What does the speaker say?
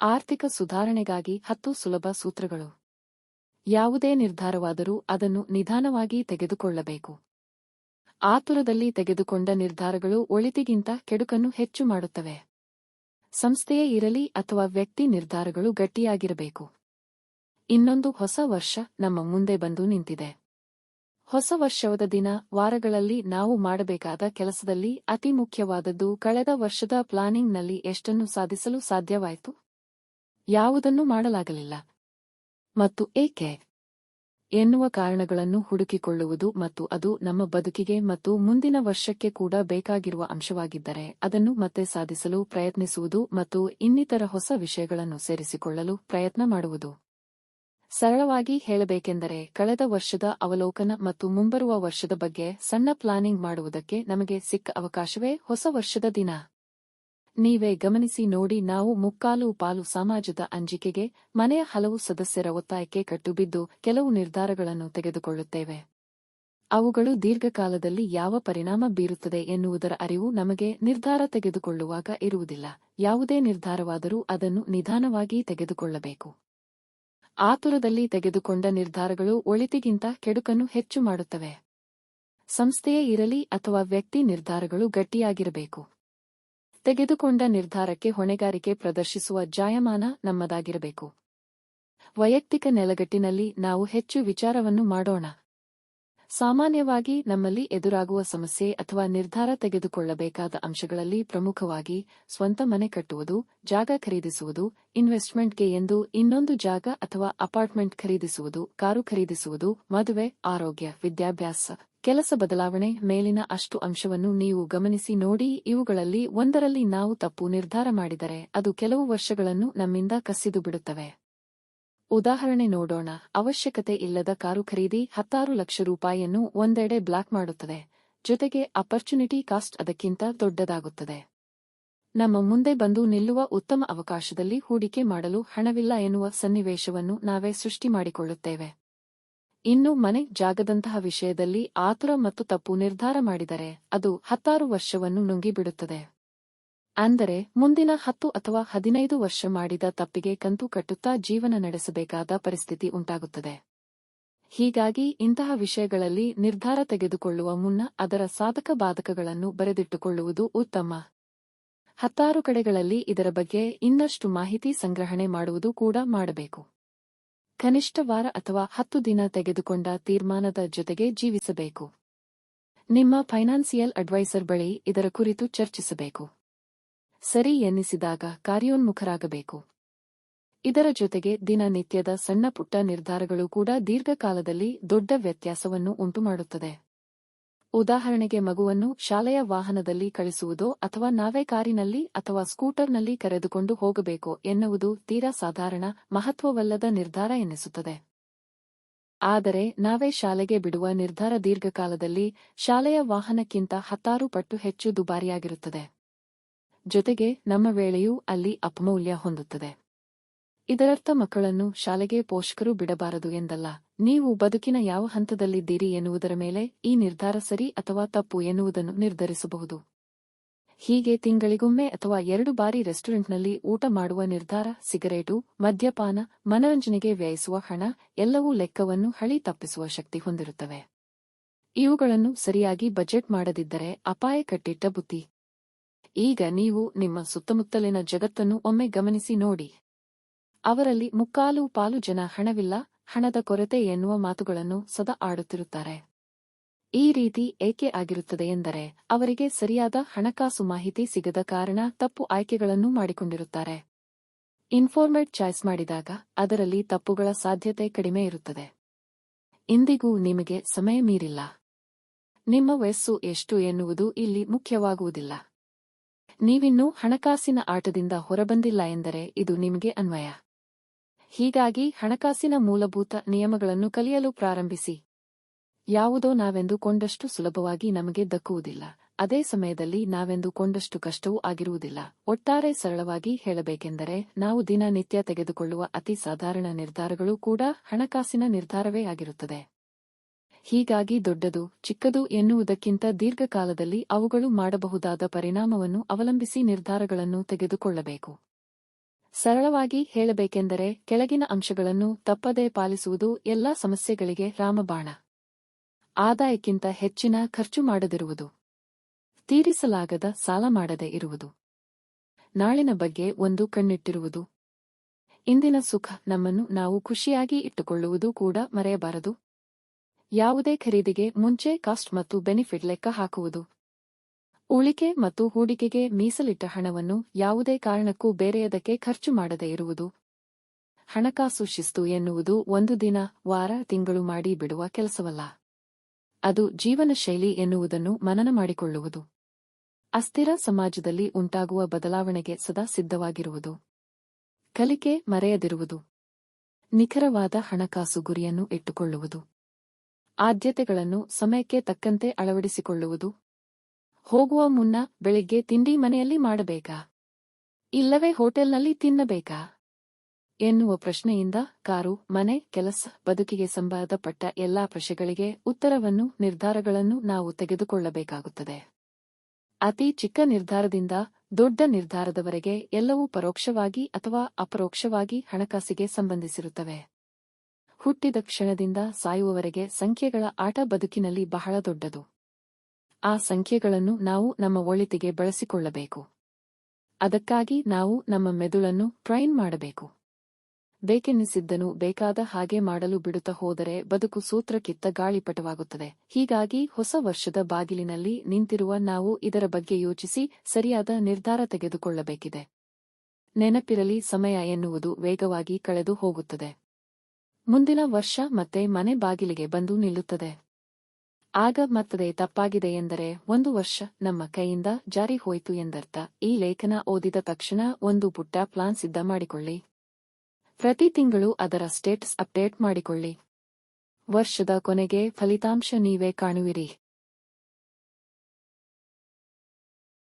ಆರ್ಥಿಕ ಸುಧಾರಣೆಗಾಗಿ ಹತ್ತು ಸುಲಭ ಸೂತ್ರಗಳು. ಯಾವುದೇ ನಿರ್ಧಾರವಾದರೂ ಅದನ್ನು ನಿಧಾನವಾಗಿ ತೆಗೆದುಕೊಳ್ಳಬೇಕು. ಆತುರದಲ್ಲಿ ತೆಗೆದುಕೊಂಡ ನಿರ್ಧಾರಗಳು ಒಳಿತಿಗಿಂತ ಕೆಡುಕನ್ನು ಹೆಚ್ಚು ಮಾಡುತ್ತವೆ. ಸಂಸ್ಥೆಯೇ ಇರಲಿ ಅಥವಾ ವ್ಯಕ್ತಿ ನಿರ್ಧಾರಗಳು ಗಟ್ಟಿಯಾಗಿರಬೇಕು. ಇನ್ನೊಂದು ಹೊಸ ವರ್ಷ ನಮ್ಮ ಮುಂದೆ ಬಂದು ನಿಂತಿದೆ. ಹೊಸ ವರ್ಷದ ದಿನ ವಾರಗಳಲ್ಲಿ ನಾವು ಮಾಡಬೇಕಾದ ಕೆಲಸದಲ್ಲಿ ಅತಿ ಮುಖ್ಯವಾದದ್ದು ಕಳೆದ ವರ್ಷದ ಪ್ಲಾನಿಂಗ್ನಲ್ಲಿ ಎಷ್ಟನ್ನು ಸಾಧಿಸಲು ಸಾಧ್ಯವಾಯಿತು? ಯಾವುದನ್ನೂ ಮಾಡಲಾಗಲಿಲ್ಲ. ಮತ್ತು ಏಕೆ? ಎನ್ನುವ ಕಾರಣಗಳನ್ನು ಹುಡುಕಿಕೊಳ್ಳುವುದು ಮತ್ತು ಅದು ನಮ್ಮ ಬದುಕಿಗೆ ಮತ್ತು ಮುಂದಿನ ವರ್ಷಕ್ಕೆ ಕೂಡ ಬೇಕಾಗಿರುವ ಅಂಶವಾಗಿದ್ದರೆ ಅದನ್ನು ಮತ್ತೆ ಸಾಧಿಸಲು ಪ್ರಯತ್ನಿಸುವುದು ಮತ್ತು ಇನ್ನಿತರ ಹೊಸ ವಿಷಯಗಳನ್ನು ಸೇರಿಸಿಕೊಳ್ಳಲು ಪ್ರಯತ್ನ ಮಾಡುವುದು. ಸರಳವಾಗಿ ಹೇಳಬೇಕೆಂದರೆ ಕಳೆದ ವರ್ಷದ ಅವಲೋಕನ ಮತ್ತು ಮುಂಬರುವ ವರ್ಷದ ಬಗ್ಗೆ ಸಣ್ಣ ಪ್ಲಾನಿಂಗ್ ಮಾಡುವುದಕ್ಕೆ ನಮಗೆ ಸಿಕ್ಕ ಅವಕಾಶವೇ ಹೊಸ ವರ್ಷದ ದಿನ. ನೀವೇ ಗಮನಿಸಿ ನೋಡಿ ನಾವು ಮುಕ್ಕಾಲು ಪಾಲು ಸಮಾಜದ ಅಂಜಿಕೆಗೆ, ಮನೆಯ ಹಲವು ಸದಸ್ಯರ ಒತ್ತಾಯಕ್ಕೆ ಕಟ್ಟುಬಿದ್ದು ಕೆಲವು ನಿರ್ಧಾರಗಳನ್ನು ತೆಗೆದುಕೊಳ್ಳುತ್ತೇವೆ. ಅವುಗಳು ದೀರ್ಘಕಾಲದಲ್ಲಿ ಯಾವ ಪರಿಣಾಮ ಬೀರುತ್ತದೆ ಎನ್ನುವುದರ ಅರಿವು ನಮಗೆ ನಿರ್ಧಾರ ತೆಗೆದುಕೊಳ್ಳುವಾಗ ಇರುವುದಿಲ್ಲ. ಯಾವುದೇ ನಿರ್ಧಾರವಾದರೂ ಅದನ್ನು ನಿಧಾನವಾಗಿ ತೆಗೆದುಕೊಳ್ಳಬೇಕು. ಆತುರದಲ್ಲಿ ತೆಗೆದುಕೊಂಡ ನಿರ್ಧಾರಗಳು ಒಳಿತಿಗಿಂತ ಕೆಡುಕನ್ನು ಹೆಚ್ಚು ಮಾಡುತ್ತವೆ. ಸಂಸ್ಥೆಯೇ ಇರಲಿ ಅಥವಾ ವ್ಯಕ್ತಿ ನಿರ್ಧಾರಗಳು ಗಟ್ಟಿಯಾಗಿರಬೇಕು. ತೆಗೆದುಕೊಂಡ ನಿರ್ಧಾರಕ್ಕೆ ಹೊಣೆಗಾರಿಕೆ ಪ್ರದರ್ಶಿಸುವ ಜಾಯಮಾನ ನಮ್ಮದಾಗಿರಬೇಕು. ವೈಯಕ್ತಿಕ ನೆಲಗಟ್ಟಿನಲ್ಲಿ ನಾವು ಹೆಚ್ಚು ವಿಚಾರವನ್ನು ಮಾಡೋಣ. ಸಾಮಾನ್ಯವಾಗಿ ನಮ್ಮಲ್ಲಿ ಎದುರಾಗುವ ಸಮಸ್ಯೆ ಅಥವಾ ನಿರ್ಧಾರ ತೆಗೆದುಕೊಳ್ಳಬೇಕಾದ ಅಂಶಗಳಲ್ಲಿ ಪ್ರಮುಖವಾಗಿ ಸ್ವಂತ ಮನೆ ಕಟ್ಟುವುದು, ಜಾಗ ಖರೀದಿಸುವುದು, ಇನ್ವೆಸ್ಟ್ಮೆಂಟ್ಗೆ ಎಂದು ಇನ್ನೊಂದು ಜಾಗ ಅಥವಾ ಅಪಾರ್ಟ್ಮೆಂಟ್ ಖರೀದಿಸುವುದು, ಕಾರು ಖರೀದಿಸುವುದು, ಮದುವೆ, ಆರೋಗ್ಯ, ವಿದ್ಯಾಭ್ಯಾಸ, ಕೆಲಸ ಬದಲಾವಣೆ ಮೇಲಿನ ಅಷ್ಟು ಅಂಶವನ್ನು ನೀವು ಗಮನಿಸಿ ನೋಡಿ ಇವುಗಳಲ್ಲಿ ಒಂದರಲ್ಲಿ ನಾವು ತಪ್ಪು ನಿರ್ಧಾರ ಮಾಡಿದರೆ ಅದು ಕೆಲವು ವರ್ಷಗಳನ್ನು ನಮ್ಮಿಂದ ಕಸಿದು ಬಿಡುತ್ತವೆ. ಉದಾಹರಣೆ ನೋಡೋಣ. ಅವಶ್ಯಕತೆ ಇಲ್ಲದ ಕಾರು ಖರೀದಿ ಹತ್ತಾರು ಲಕ್ಷ ರೂಪಾಯಿಯನ್ನು ಒಂದೆಡೆ ಬ್ಲಾಕ್ ಮಾಡುತ್ತದೆ. ಜೊತೆಗೆ ಅಪರ್ಚುನಿಟಿ ಕಾಸ್ಟ್ ಅದಕ್ಕಿಂತ ದೊಡ್ಡದಾಗುತ್ತದೆ. ನಮ್ಮ ಮುಂದೆ ಬಂದು ನಿಲ್ಲುವ ಉತ್ತಮ ಅವಕಾಶದಲ್ಲಿ ಹೂಡಿಕೆ ಮಾಡಲು ಹಣವಿಲ್ಲ ಎನ್ನುವ ಸನ್ನಿವೇಶವನ್ನು ನಾವೇ ಸೃಷ್ಟಿ ಮಾಡಿಕೊಳ್ಳುತ್ತೇವೆ. ಇನ್ನು ಮನೆ ಜಾಗದಂತಹ ವಿಷಯದಲ್ಲಿ ಆತುರ ಮತ್ತು ತಪ್ಪು ನಿರ್ಧಾರ ಮಾಡಿದರೆ ಅದು ಹತ್ತಾರು ವರ್ಷವನ್ನು ನುಂಗಿಬಿಡುತ್ತದೆ. ಅಂದರೆ ಮುಂದಿನ ಹತ್ತು ಅಥವಾ ಹದಿನೈದು ವರ್ಷ ಮಾಡಿದ ತಪ್ಪಿಗೆ ಕಂತು ಕಟ್ಟುತ್ತಾ ಜೀವನ ನಡೆಸಬೇಕಾದ ಪರಿಸ್ಥಿತಿ ಉಂಟಾಗುತ್ತದೆ. ಹೀಗಾಗಿ ಇಂತಹ ವಿಷಯಗಳಲ್ಲಿ ನಿರ್ಧಾರ ತೆಗೆದುಕೊಳ್ಳುವ ಮುನ್ನ ಅದರ ಸಾಧಕ ಬಾಧಕಗಳನ್ನು ಬರೆದಿಟ್ಟುಕೊಳ್ಳುವುದು ಉತ್ತಮ. ಹತ್ತಾರು ಕಡೆಗಳಲ್ಲಿ ಇದರ ಬಗ್ಗೆ ಇನ್ನಷ್ಟು ಮಾಹಿತಿ ಸಂಗ್ರಹಣೆ ಮಾಡುವುದು ಕೂಡ ಮಾಡಬೇಕು. ಕನಿಷ್ಠ ವಾರ ಅಥವಾ ಹತ್ತು ದಿನ ತೆಗೆದುಕೊಂಡ ತೀರ್ಮಾನದ ಜೊತೆಗೆ ಜೀವಿಸಬೇಕು. ನಿಮ್ಮ ಫೈನಾನ್ಸಿಯಲ್ ಅಡ್ವೈಸರ್ ಬಳಿ ಇದರ ಕುರಿತು ಚರ್ಚಿಸಬೇಕು. ಸರಿ ಎನ್ನಿಸಿದಾಗ ಕಾರ್ಯೋನ್ಮುಖರಾಗಬೇಕು. ಇದರ ಜೊತೆಗೆ ದಿನನಿತ್ಯದ ಸಣ್ಣ ಪುಟ್ಟ ನಿರ್ಧಾರಗಳು ಕೂಡ ದೀರ್ಘಕಾಲದಲ್ಲಿ ದೊಡ್ಡ ವ್ಯತ್ಯಾಸವನ್ನು ಉಂಟುಮಾಡುತ್ತದೆ. ಉದಾಹರಣೆಗೆ ಮಗುವನ್ನು ಶಾಲೆಯ ವಾಹನದಲ್ಲಿ ಕಳಿಸುವುದೋ ಅಥವಾ ನಾವೇ ಕಾರಿನಲ್ಲಿ ಅಥವಾ ಸ್ಕೂಟರ್ನಲ್ಲಿ ಕರೆದುಕೊಂಡು ಹೋಗಬೇಕೋ ಎನ್ನುವುದು ತೀರಾ ಸಾಧಾರಣ, ಮಹತ್ವವಲ್ಲದ ನಿರ್ಧಾರ ಎನ್ನಿಸುತ್ತದೆ. ಆದರೆ ನಾವೇ ಶಾಲೆಗೆ ಬಿಡುವ ನಿರ್ಧಾರ ದೀರ್ಘಕಾಲದಲ್ಲಿ ಶಾಲೆಯ ವಾಹನಕ್ಕಿಂತ ಹತ್ತಾರು ಪಟ್ಟು ಹೆಚ್ಚು ದುಬಾರಿಯಾಗಿರುತ್ತದೆ. ಜೊತೆಗೆ ನಮ್ಮ ವೇಳೆಯೂ ಅಲ್ಲಿ ಅಪಮೌಲ್ಯ ಹೊಂದುತ್ತದೆ. ಇದರರ್ಥ ಮಕ್ಕಳನ್ನು ಶಾಲೆಗೆ ಪೋಷಕರು ಬಿಡಬಾರದು ಎಂದಲ್ಲ. ನೀವು ಬದುಕಿನ ಯಾವ ಹಂತದಲ್ಲಿದ್ದೀರಿ ಎನ್ನುವುದರ ಮೇಲೆ ಈ ನಿರ್ಧಾರ ಸರಿ ಅಥವಾ ತಪ್ಪು ಎನ್ನುವುದನ್ನು ನಿರ್ಧರಿಸಬಹುದು. ಹೀಗೆ ತಿಂಗಳಿಗೊಮ್ಮೆ ಅಥವಾ ಎರಡು ಬಾರಿ ರೆಸ್ಟೋರೆಂಟ್ನಲ್ಲಿ ಊಟ ಮಾಡುವ ನಿರ್ಧಾರ, ಸಿಗರೇಟು, ಮದ್ಯಪಾನ, ಮನರಂಜನೆಗೆ ವ್ಯಯಿಸುವ ಹಣ, ಎಲ್ಲವೂ ಲೆಕ್ಕವನ್ನು ಹಳಿ ತಪ್ಪಿಸುವ ಶಕ್ತಿ ಹೊಂದಿರುತ್ತವೆ. ಇವುಗಳನ್ನು ಸರಿಯಾಗಿ ಬಜೆಟ್ ಮಾಡದಿದ್ದರೆ ಅಪಾಯ ಕಟ್ಟಿಟ್ಟ ಬುದ್ಧಿ. ಈಗ ನೀವು ನಿಮ್ಮ ಸುತ್ತಮುತ್ತಲಿನ ಜಗತ್ತನ್ನು ಒಮ್ಮೆ ಗಮನಿಸಿ ನೋಡಿ. ಅವರಲ್ಲಿ ಮುಕ್ಕಾಲು ಪಾಲು ಜನ ಹಣವಿಲ್ಲ, ಹಣದ ಕೊರತೆ ಎನ್ನುವ ಮಾತುಗಳನ್ನು ಸದಾ ಆಡುತ್ತಿರುತ್ತಾರೆ. ಈ ರೀತಿ ಏಕೆ ಆಗಿರುತ್ತದೆ ಎಂದರೆ, ಅವರಿಗೆ ಸರಿಯಾದ ಹಣಕಾಸು ಮಾಹಿತಿ ಸಿಗದ ಕಾರಣ ತಪ್ಪು ಆಯ್ಕೆಗಳನ್ನು ಮಾಡಿಕೊಂಡಿರುತ್ತಾರೆ. ಇನ್ಫಾರ್ಮೇಟ್ ಚಾಯ್ಸ್ ಮಾಡಿದಾಗ ಅದರಲ್ಲಿ ತಪ್ಪುಗಳ ಸಾಧ್ಯತೆ ಕಡಿಮೆ ಇರುತ್ತದೆ. ಇಂದಿಗೂ ನಿಮಗೆ ಸಮಯ ಮೀರಿಲ್ಲ. ನಿಮ್ಮ ವಯಸ್ಸು ಎಷ್ಟು ಎನ್ನುವುದು ಇಲ್ಲಿ ಮುಖ್ಯವಾಗುವುದಿಲ್ಲ. ನೀವಿನ್ನೂ ಹಣಕಾಸಿನ ಆಟದಿಂದ ಹೊರಬಂದಿಲ್ಲ ಎಂದರೆ ಇದು ನಿಮಗೆ ಅನ್ವಯ. ಹೀಗಾಗಿ ಹಣಕಾಸಿನ ಮೂಲಭೂತ ನಿಯಮಗಳನ್ನು ಕಲಿಯಲು ಪ್ರಾರಂಭಿಸಿ. ಯಾವುದೋ ನಾವೆಂದುಕೊಂಡಷ್ಟು ಸುಲಭವಾಗಿ ನಮಗೆ ದಕ್ಕುವುದಿಲ್ಲ, ಅದೇ ಸಮಯದಲ್ಲಿ ನಾವೆಂದುಕೊಂಡಷ್ಟು ಕಷ್ಟವೂ ಆಗಿರುವುದಿಲ್ಲ. ಒಟ್ಟಾರೆ ಸರಳವಾಗಿ ಹೇಳಬೇಕೆಂದರೆ ನಾವು ದಿನನಿತ್ಯ ತೆಗೆದುಕೊಳ್ಳುವ ಅತಿ ಸಾಧಾರಣ ನಿರ್ಧಾರಗಳು ಕೂಡ ಹಣಕಾಸಿನ ನಿರ್ಧಾರವೇ ಆಗಿರುತ್ತದೆ. ಹೀಗಾಗಿ ದೊಡ್ಡದು, ಚಿಕ್ಕದು ಎನ್ನುವುದಕ್ಕಿಂತ ದೀರ್ಘಕಾಲದಲ್ಲಿ ಅವುಗಳು ಮಾಡಬಹುದಾದ ಪರಿಣಾಮವನ್ನು ಅವಲಂಬಿಸಿ ನಿರ್ಧಾರಗಳನ್ನು ತೆಗೆದುಕೊಳ್ಳಬೇಕು. ಸರಳವಾಗಿ ಹೇಳಬೇಕೆಂದರೆ ಕೆಳಗಿನ ಅಂಶಗಳನ್ನು ತಪ್ಪದೇ ಪಾಲಿಸುವುದು ಎಲ್ಲಾ ಸಮಸ್ಯೆಗಳಿಗೆ ರಾಮಬಾಣ. ಆದಾಯಕ್ಕಿಂತ ಹೆಚ್ಚಿನ ಖರ್ಚು ಮಾಡದಿರುವುದು. ತೀರಿಸಲಾಗದ ಸಾಲ ಮಾಡದೇ ಇರುವುದು. ನಾಳಿನ ಬಗ್ಗೆ ಒಂದು ಕಣ್ಣಿಟ್ಟಿರುವುದು. ಇಂದಿನ ಸುಖ ನಮ್ಮನ್ನು ನಾವು ಖುಷಿಯಾಗಿ ಇಟ್ಟುಕೊಳ್ಳುವುದು ಕೂಡ ಮರೆಯಬಾರದು. ಯಾವುದೇ ಖರೀದಿಗೆ ಮುಂಚೆ ಕಾಸ್ಟ್ ಮತ್ತು ಬೆನಿಫಿಟ್ ಲೆಕ್ಕ ಹಾಕುವುದು. ಉಳಿಕೆ ಮತ್ತು ಹೂಡಿಕೆಗೆ ಮೀಸಲಿಟ್ಟ ಹಣವನ್ನು ಯಾವುದೇ ಕಾರಣಕ್ಕೂ ಬೇರೆಯದಕ್ಕೆ ಖರ್ಚು ಮಾಡದೇ ಇರುವುದು. ಹಣಕಾಸು ಶಿಸ್ತು ಎನ್ನುವುದು ಒಂದು ದಿನ, ವಾರ, ತಿಂಗಳು ಮಾಡಿ ಬಿಡುವ ಕೆಲಸವಲ್ಲ. ಅದು ಜೀವನ ಶೈಲಿ ಎನ್ನುವುದನ್ನು ಮನನ ಮಾಡಿಕೊಳ್ಳುವುದು. ಅಸ್ಥಿರ ಸಮಾಜದಲ್ಲಿ ಉಂಟಾಗುವ ಬದಲಾವಣೆಗೆ ಸದಾ ಸಿದ್ಧವಾಗಿರುವುದು. ಕಲಿಕೆ ಮರೆಯದಿರುವುದು. ನಿಖರವಾದ ಹಣಕಾಸು ಗುರಿಯನ್ನು ಇಟ್ಟುಕೊಳ್ಳುವುದು. ಆದ್ಯತೆಗಳನ್ನು ಸಮಯಕ್ಕೆ ತಕ್ಕಂತೆ ಅಳವಡಿಸಿಕೊಳ್ಳುವುದು. ಹೋಗುವ ಮುನ್ನ ಬೆಳಿಗ್ಗೆ ತಿಂಡಿ ಮನೆಯಲ್ಲಿ ಮಾಡಬೇಕಾ? ಇಲ್ಲವೇ ಹೋಟೆಲ್ನಲ್ಲಿ ತಿನ್ನಬೇಕಾ? ಎನ್ನುವ ಪ್ರಶ್ನೆಯಿಂದ ಕಾರು, ಮನೆ, ಕೆಲಸ, ಬದುಕಿಗೆ ಸಂಬಂಧಪಟ್ಟ ಎಲ್ಲಾ ಪ್ರಶ್ನೆಗಳಿಗೆ ಉತ್ತರವನ್ನು, ನಿರ್ಧಾರಗಳನ್ನು ನಾವು ತೆಗೆದುಕೊಳ್ಳಬೇಕಾಗುತ್ತದೆ. ಅತಿ ಚಿಕ್ಕ ನಿರ್ಧಾರದಿಂದ ದೊಡ್ಡ ನಿರ್ಧಾರದವರೆಗೆ ಎಲ್ಲವೂ ಪರೋಕ್ಷವಾಗಿ ಅಥವಾ ಅಪರೋಕ್ಷವಾಗಿ ಹಣಕಾಸಿಗೆ ಸಂಬಂಧಿಸಿರುತ್ತವೆ. ಹುಟ್ಟಿದ ಕ್ಷಣದಿಂದ ಸಾಯುವವರೆಗೆ ಸಂಖ್ಯೆಗಳ ಆಟ ಬದುಕಿನಲ್ಲಿ ಬಹಳ ದೊಡ್ಡದು. ಆ ಸಂಖ್ಯೆಗಳನ್ನು ನಾವು ನಮ್ಮ ಒಳಿತಿಗೆ ಬಳಸಿಕೊಳ್ಳಬೇಕು. ಅದಕ್ಕಾಗಿ ನಾವು ನಮ್ಮ ಮೆದುಳನ್ನು ಟ್ರೈನ್ ಮಾಡಬೇಕು. ಬೇಕೆನ್ನಿಸಿದ್ದನು ಬೇಕಾದ ಹಾಗೆ ಮಾಡಲು ಬಿಡುತ್ತ ಹೋದರೆ ಬದುಕು ಸೂತ್ರಕ್ಕಿತ್ತ ಗಾಳಿಪಟವಾಗುತ್ತದೆ. ಹೀಗಾಗಿ ಹೊಸ ವರ್ಷದ ಬಾಗಿಲಿನಲ್ಲಿ ನಿಂತಿರುವ ನಾವು ಇದರ ಬಗ್ಗೆ ಯೋಚಿಸಿ ಸರಿಯಾದ ನಿರ್ಧಾರ ತೆಗೆದುಕೊಳ್ಳಬೇಕಿದೆ. ನೆನಪಿರಲಿ, ಸಮಯ ಎನ್ನುವುದು ವೇಗವಾಗಿ ಕಳೆದು ಹೋಗುತ್ತದೆ. ಮುಂದಿನ ವರ್ಷ ಮತ್ತೆ ಮನೆ ಬಾಗಿಲಿಗೆ ಬಂದು ನಿಲ್ಲುತ್ತದೆ. ಆಗ ಮತ್ತದೆ ತಪ್ಪಾಗಿದೆ ಎಂದರೆ ಒಂದು ವರ್ಷ ನಮ್ಮ ಕೈಯಿಂದ ಜಾರಿ ಹೋಯಿತು ಎಂದರ್ಥ. ಈ ಲೇಖನ ಓದಿದ ತಕ್ಷಣ ಒಂದು ಪುಟ್ಟ ಪ್ಲಾನ್ ಸಿದ್ಧ ಮಾಡಿಕೊಳ್ಳಿ. ಪ್ರತಿ ತಿಂಗಳು ಅದರ ಸ್ಟೇಟಸ್ ಅಪ್ಡೇಟ್ ಮಾಡಿಕೊಳ್ಳಿ. ವರ್ಷದ ಕೊನೆಗೆ ಫಲಿತಾಂಶ ನೀವೇ ಕಾಣುವಿರಿ.